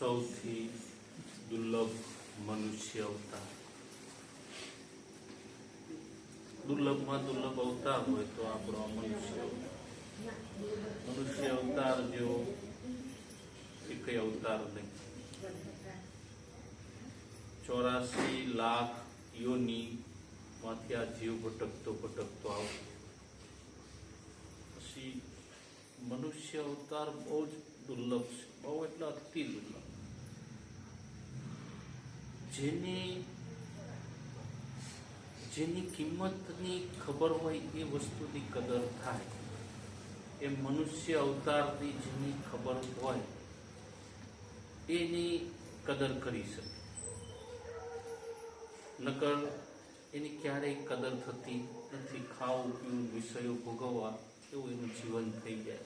સૌથી દુર્લભ મનુષ્ય અવતાર દુર્લભમાં દુર્લભ અવતાર હોય તો આપણો આ મનુષ્ય અવતાર. મનુષ્ય અવતાર જેવો એક અવતાર નહીં ચોરાસી લાખ યોની માંથી આ જીવ ભટકતો ભટકતો આવતો પછી મનુષ્ય અવતાર બહુ જ દુર્લભ છે બહુ એટલે અતિ દુર્લભ જેની જેની કિંમતની ખબર હોય એ વસ્તુની કદર થાય. એ મનુષ્ય અવતારની જેની ખબર હોય, એની કદર કરી શકે. નકર એની ક્યારેય કદર થતી નથી. ખાવું, પીવું, વિષયો ભોગવવા એવું એનું જીવન થઈ જાય.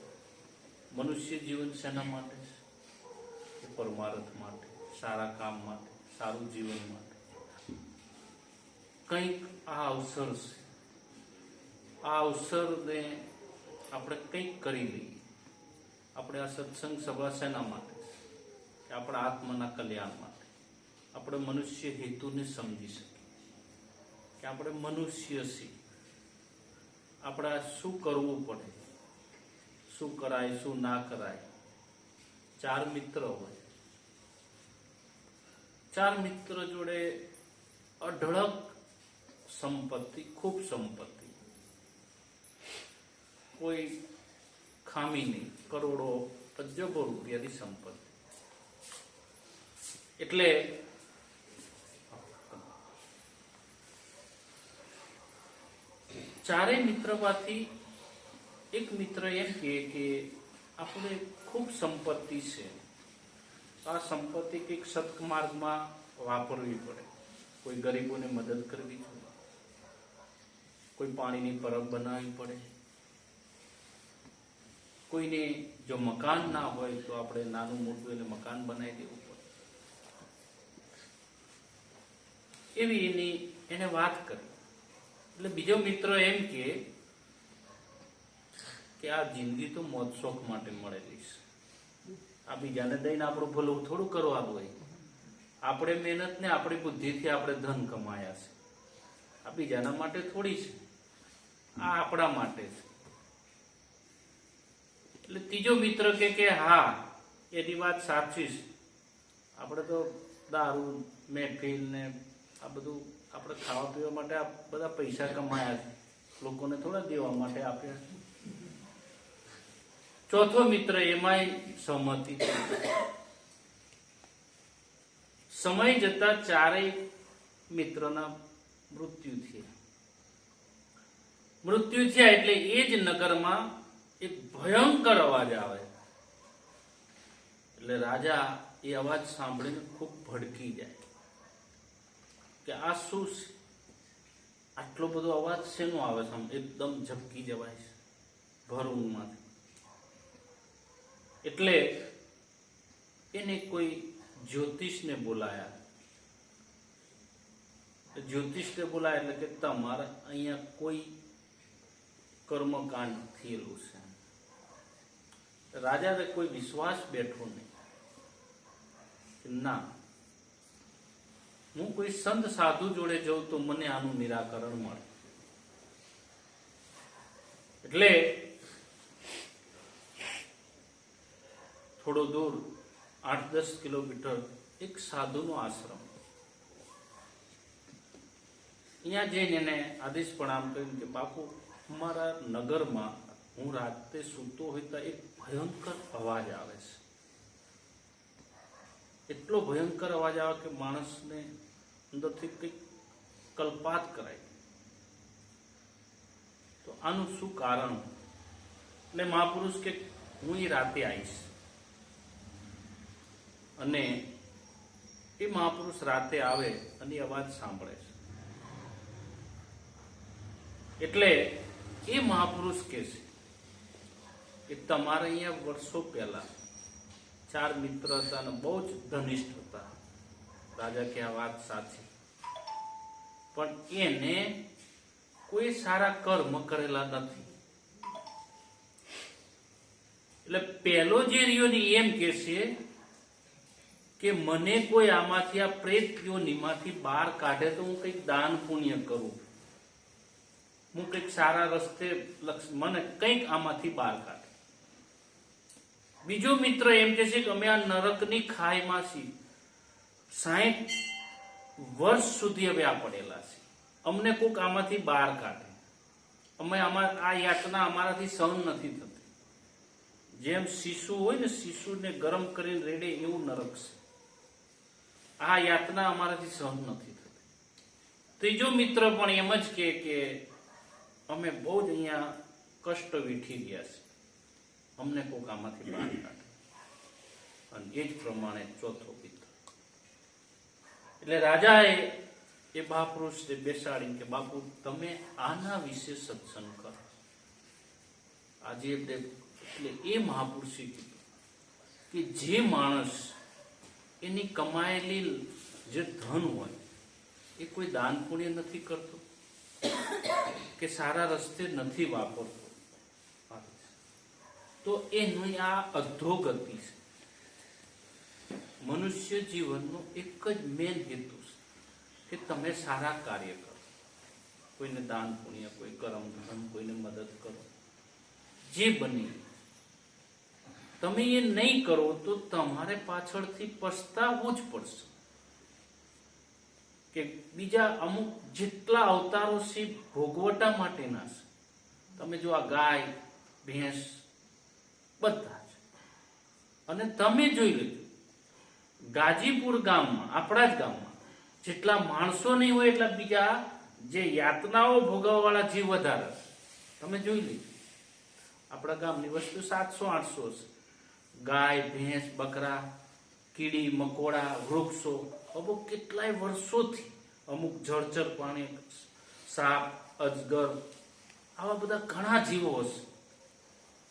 મનુષ્ય જીવન શેના માટે છે? પરમાર્થ માટે, સારા કામ માટે. સારું જીવન માટે કંઈક આ અવસર છે. આ અવસરને આપણે કંઈક કરી લઈએ. આપણે આ સત્સંગ સભા શેના માટે? કે આપણા આત્માના કલ્યાણ માટે? આપણે મનુષ્ય હેતુને સમજી શકીએ. કે આપણે મનુષ્ય છીએ. આપણે શું કરવું પડે? શું કરાય, શું ના કરાય? ચાર મિત્ર હોય. ચાર મિત્ર જોડે અઢળક સંપત્તિ, ખૂબ સંપત્તિ. કોઈ ખામી નહીં, કરોડો અજબો રૂપિયાની સંપત્તિ. એટલે ચારેય મિત્રમાંથી એક મિત્ર એમ કહે કે, આપણે ખૂબ સંપત્તિ છે. આ સંપત્તિ કંઈક સત્માર્ગમાં વાપરવી પડે. કોઈ ગરીબોને મદદ કરવી જોઈએ કોઈ પાણીની પરબ બનાવવી પડે? કોઈને જો મકાન ના હોય તો આપણે નાનું મોટું એને મકાન બનાવી દેવું પડે. એવી એની એને વાત કરી. એટલે બીજો મિત્ર એમ કે કે આ જિંદગી તો મોત શોખ માટે મળેલી છે. આ બીજાને દઈને આપણું ભલું થોડું કરવાનું હોય આપણે મહેનત ને આપણી બુદ્ધિથી આપણે ધન કમાયા છે. આ બીજાના માટે થોડી છે. આ આપણા માટે છે. એટલે ત્રીજો મિત્ર કે કે, હા, એની વાત સાચી છે. આપણે તો દારૂ, મહેફિલ ને આ બધું આપણે ખાવા પીવા માટે આ બધા પૈસા કમાયા છે. લોકોને થોડા દેવા માટે આપ્યા છે. ચોથો મિત્ર એમાંય સહમતી સમય જતા ચારેય મિત્રના મૃત્યુ થયા. મૃત્યુ થયા એટલે એ જ નગરમાં એક ભયંકર અવાજ આવે. એટલે રાજા એ અવાજ સાંભળીને ખૂબ ભડકી જાય. કે આ શું છે? આટલો બધો અવાજ શેનો આવે છે એકદમ ઝબકી જવાય છે. ભર ઊંઘમાંથી એટલે એને કોઈ જ્યોતિષને બોલાયા. જ્યોતિષને બોલાયા એટલે કે તમારે અહીંયા કોઈ કર્મકાંડ થયેલું છે. રાજાને કોઈ વિશ્વાસ બેઠો નહીં ના, હું કોઈ સંત સાધુ જોડે જઉં તો મને આનું નિરાકરણ મળે. એટલે થોડો દૂર આઠ દસ કિલોમીટર, એક સાધુનો આશ્રમ. અહીંયા જઈને એને આદેશ પ્રણામ કર્યું કે, બાપુ, અમારા નગરમાં હું રાતે સૂતો હોય તો એક ભયંકર અવાજ આવે છે. એટલો ભયંકર અવાજ આવે કે માણસને અંદરથી કંઈક કલ્પાત કરાય. તો આનું શું કારણ? એટલે મહાપુરુષ કે, હું એ રાતે આવીશ. અને એ મહાપુરુષ રાતે આવે અને અવાજ સાંભળે છે. એટલે એ મહાપુરુષ કે છે કે તમારે અહીંયા વર્ષો પહેલા ચાર મિત્ર હતા અને બહુ જ ધનિષ્ઠ હતા. રાજા કે આ વાત સાચી. પણ એને કોઈ સારા કર્મ કરેલા નથી. એટલે પહેલો જે રહ્યો ને એમ કે છે કે મને કોઈ આમાંથી આ પ્રેત યોનીમાંથી બહાર કાઢે તો હું કંઈક દાન પુણ્ય કરું. હું કંઈક સારા રસ્તે મને કંઈક આમાંથી બહાર કાઢે. બીજો મિત્ર એમ કે છે કે અમે આ નરકની ખાઈમાં છીએ સાહીઠ વર્ષ સુધી હવે આ પડેલા છે. અમને કોઈક આમાંથી બહાર કાઢે. અમે અમારા આ યાતના અમારાથી સહન નથી થતી. જેમ શિશુ હોય ને શિશુને ગરમ કરીને રેડે એવું નરક છે. આ યાતના અમારાથી સહન નથી થતી. ત્રીજો મિત્ર પણ એમ જ કે અમે બહુ જ અહીંયા કષ્ટ વીઠી ગયા છે અમને કોક આમાંથી બહાર કાઢે. અને એ જ પ્રમાણે ચોથો મિત્ર. એટલે રાજાએ એ મહાપુરુષને બેસાડી કે, બાપુ, તમે આના વિશે સત્સંગ કરો. આજે એટલે એ મહાપુરુષે કીધું કે જે માણસ એની કમાયેલી જે ધન હોય, એ કોઈ દાન પુણ્ય નથી કરતો? કે સારા રસ્તે નથી વાપરતો? તો એની આ અધોગતિ છે. મનુષ્ય જીવનનો એક જ મેન હેતુ છે કે તમે સારા કાર્ય કરો. કોઈને દાન પુણ્ય, કોઈ કરમ ધર્મ કોઈને મદદ કરો. જે બને તમે એ નહીં કરો તો તમારે પાછળથી પસ્તાવવું જ પડશે. કે બીજા અમુક જેટલા અવતારો છે ભોગવટા માટેના છે. તમે જો આ ગાય, ભેંસ, બધા જ. અને તમે જોઈ લેજો, ગાજીપુર ગામમાં, આપણા જ ગામમાં, જેટલા માણસો નહીં હોય એટલા બીજા જે યાતનાઓ ભોગવવાવાળા જીવ વધારે છે. તમે જોઈ લેજો. આપણા ગામની વસ્તુ સાતસો આઠસો છે ગાય, ભેંસ, બકરા, કીડી, મકોડા, વૃક્ષો અમુક કેટલાય વર્ષોથી અમુક જળચર પાણી સાપ, અજગર, આવા બધા ઘણા જીવો હશે.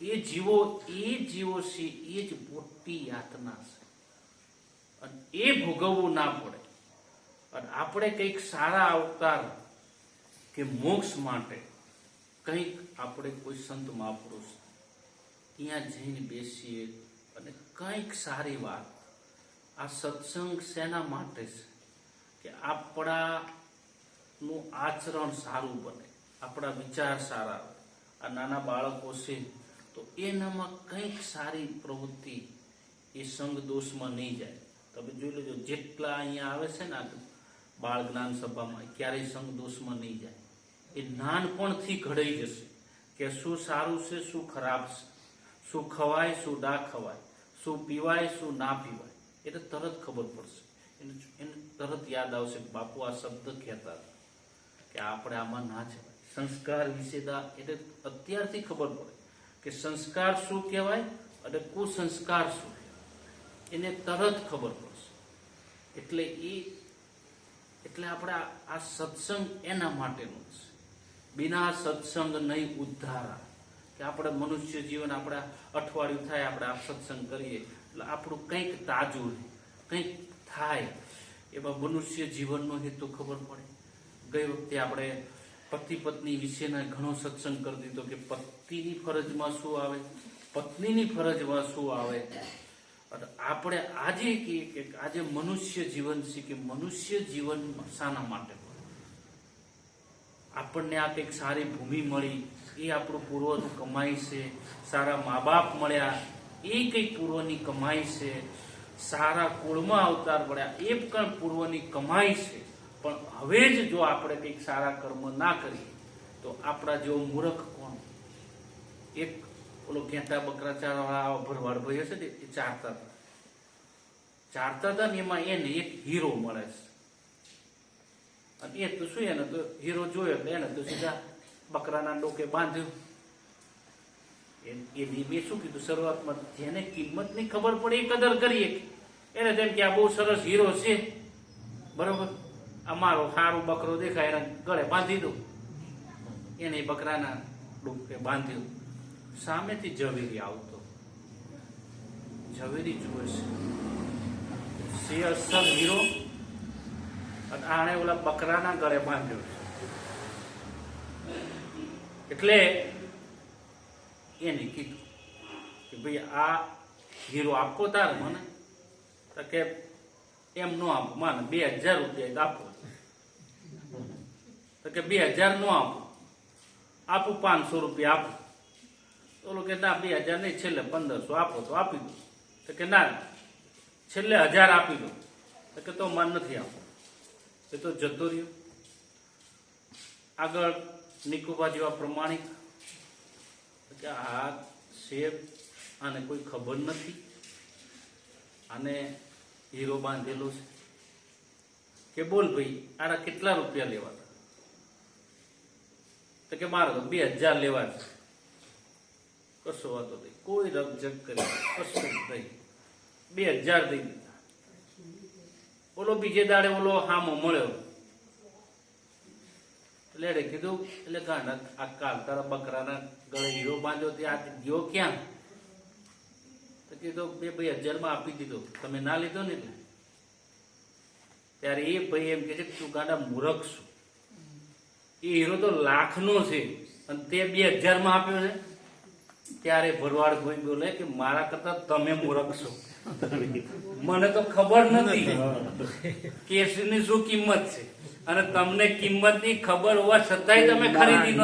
એ જીવો એ જીવો છે, એ જ મોટી યાતના છે. અને એ ભોગવવું ના પડે. અને આપણે કંઈક સારા અવતાર કે મોક્ષ માટે કંઈક આપણે કોઈ સંત મહાપુરુષ ત્યાં જઈને બેસીએ અને કંઈક સારી વાત આ સત્સંગ શેના માટે છે? કે આપણાનું આચરણ સારું બને, આપણા વિચાર સારા આ નાના બાળકો છે, તો એનામાં કંઈક સારી પ્રવૃત્તિ એ સંગ દોષમાં નહીં જાય. તમે જોઈ લેજો, જેટલા અહીંયા આવે છે ને બાળ જ્ઞાન સભામાં, ક્યારેય સંઘ દોષમાં નહીં જાય. એ નાનપણથી ઘડાઈ જશે કે શું સારું છે, શું ખરાબ છે. શું ખવાય, શું ના ખવાય, શું પીવાય, શું ના પીવાય એટલે તરત ખબર પડશે. એને તરત યાદ આવશે બાપુ આ શબ્દ કહેતા હતા. કે આપણે આમાં ના જવાય. સંસ્કાર વિશેદા એટલે અત્યારથી ખબર પડે કે સંસ્કાર શું કહેવાય અને કુસંસ્કાર શું એને તરત ખબર પડશે. એટલે એ એટલે આપણે આ સત્સંગ એના માટેનો છે. બિના સત્સંગ નહીં ઉદ્ધારા. કે આપણે મનુષ્ય જીવન, આપણા અઠવાડિયું થાય, આપણે આ સત્સંગ કરીએ. એટલે આપણું કંઈક તાજું કંઈક થાય. એમાં મનુષ્ય જીવનનો હેતુ ખબર પડે. ગઈ વખતે આપણે પતિ પત્ની વિશેના ઘણો સત્સંગ કરી દીધો કે પતિની ફરજમાં શું આવે, પત્નીની ફરજમાં શું આવે. આપણે આજે કહીએ કે આજે મનુષ્ય જીવન છે કે મનુષ્ય જીવન શાના માટે? આપણને આ કંઈક સારી ભૂમિ મળી. એ આપણું પૂર્વનું કમાઈ છે. સારા મા બાપ મળ્યા. એ કંઈક પૂર્વની કમાઈ છે. સારા કુળમાં અવતાર મળ્યા એ પણ પૂર્વની કમાઈ છે. પણ હવે જ જો આપણે કંઈક સારા કર્મ ના કરીએ, તો આપણા જેવો મૂર્ખ કોણ? એક ઓલો ઘેટા બકરા ચારવાળા ભરવાડ ભાઈ હશે ને, એ ચારતા હતા ચારતા હતા ને એમાં એને એક હીરો મળે છે. અને એ તો શું એને તો હીરો જોયો એટલે એને તો સીધા બકરાના ડોકે બાંધ્યું. એ- મેં શું કીધું? શરૂઆતમાં જેને કિંમતની ખબર પડે એ કદર કરીએ. એને તેમ કે આ બહુ સરસ હીરો છે. બરોબર? આ મારો સારું બકરો દેખાય, એને ગળે બાંધી દઉં. એને બકરાના ડોકે બાંધ્યું. સામેથી ઝવેરી આવતો. ઝવેરી જુએ છે. હીરો. અને આણે ઓલા બકરાના ગળે બાંધ્યો છે. એટલે એને કીધું કે ભાઈ આ હીરો આપો તાર મને? તો કે એમ નો આપો, માને બે હજાર રૂપિયા આપો. તો કે બે હજાર નો આપો. આપું પાંચસો રૂપિયા આપો. ઓલો કે ના, બે હજાર નહીં, છેલ્લે પંદરસો આપો તો આપી દો. તો કે ના, છેલ્લે હજાર આપી દો. તો કે તો મન નથી આપો. એ તો જતો રહ્યો. આગળ નિકુબા જેવા પ્રમાણિક કે આ શેર આને કોઈ ખબર નથી. આને હીરો બાંધેલો છે. કે બોલ ભાઈ, આના કેટલા રૂપિયા લેવા તો કે મારે બે હજાર લેવા છે. કશો વાતો નહીં. કોઈ રકજક કરી કશું નહીં બે હજાર દઈ દીધા. ઓલો બીજે દાડે ઓલો હામો મળ્યો. એટલે કીધું, એટલે ગાંડા આ કાલ તારા બકરાના ગળે હીરો બાંધ્યો તે આ ગયો ક્યાં? તો કીધું, બે ભાઈ હજારમાં આપી દીધો. તમે ના લીધો ને ત્યારે એ ભાઈ એમ કે છે કે, તું ગાંડા મૂરખ છું. એ હીરો તો લાખનો છે, અને તે બે હજારમાં આપ્યો છે. ત્યારે ભરવાડ ભાઈ બોલે કે, મારા કરતા તમે મૂરખ છો. મને તો ખબર નથી કેસની શું કિંમત છે. અને તમને કિંમતની ખબર હોવા છતાંય તમે ખરીદી ન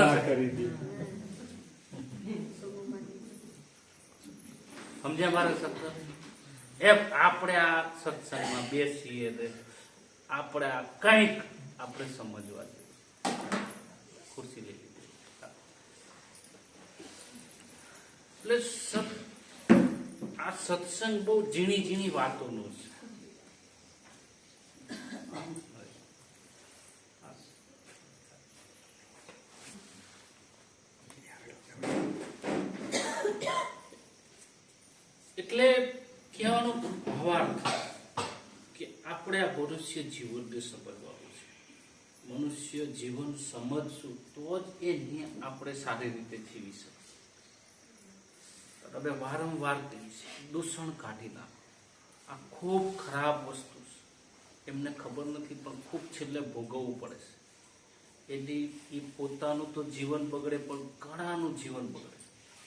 સમજ્યા મારા શબ્દ? એમ આપણે આ સત્સંગમાં બેસીએ આપણે આ કંઈક આપણે સમજવા જોઈએ. ખુરશી લઈ એટલે સત્સંગ બહુ ઝીણી ઝીણી વાતોનો છે. એટલે કહેવાનો ભાવાર્થ કે આપણે આ મનુષ્ય જીવનને સમજવાનું છે. મનુષ્ય જીવન સમજશું તો જ એને આપણે સારી રીતે જીવી શકીશું તમે વારંવાર છીએ દૂષણ કાઢી નાખો. આ ખૂબ ખરાબ વસ્તુ છે. એમને ખબર નથી, પણ ખૂબ છેલ્લે ભોગવવું પડે છે. એની એ પોતાનું તો જીવન બગડે, પણ ઘણાનું જીવન બગડે.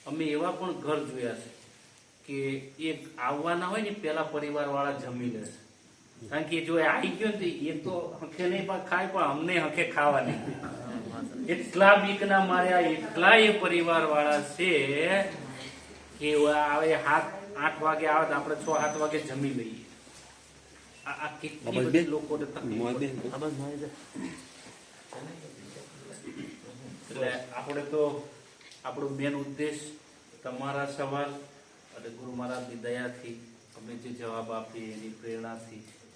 અમે એવા પણ ઘર જોયા છે કે એક આવવાના હોય ને પેલા પરિવાર વાળા જમી લે છે. કારણ કે જો એ આવી ગયો ને એ તો હંખે નહીં પણ ખાય, પણ અમને હંખે ખાવા નહીં એટલા બીકના માર્યા, એટલા એ પરિવાર વાળા છે કે આવે હાથ આઠ વાગે આવે તો આપણે છ સાત વાગે જમી લઈએ. આ આ કેટલી બધી લોકોને એટલે આપણે તો આપણો મેન ઉદ્દેશ તમારા સવાલ અને ગુરુ મહારાજની દયાથી અમે જે જવાબ આપીએ એની પ્રેરણાથી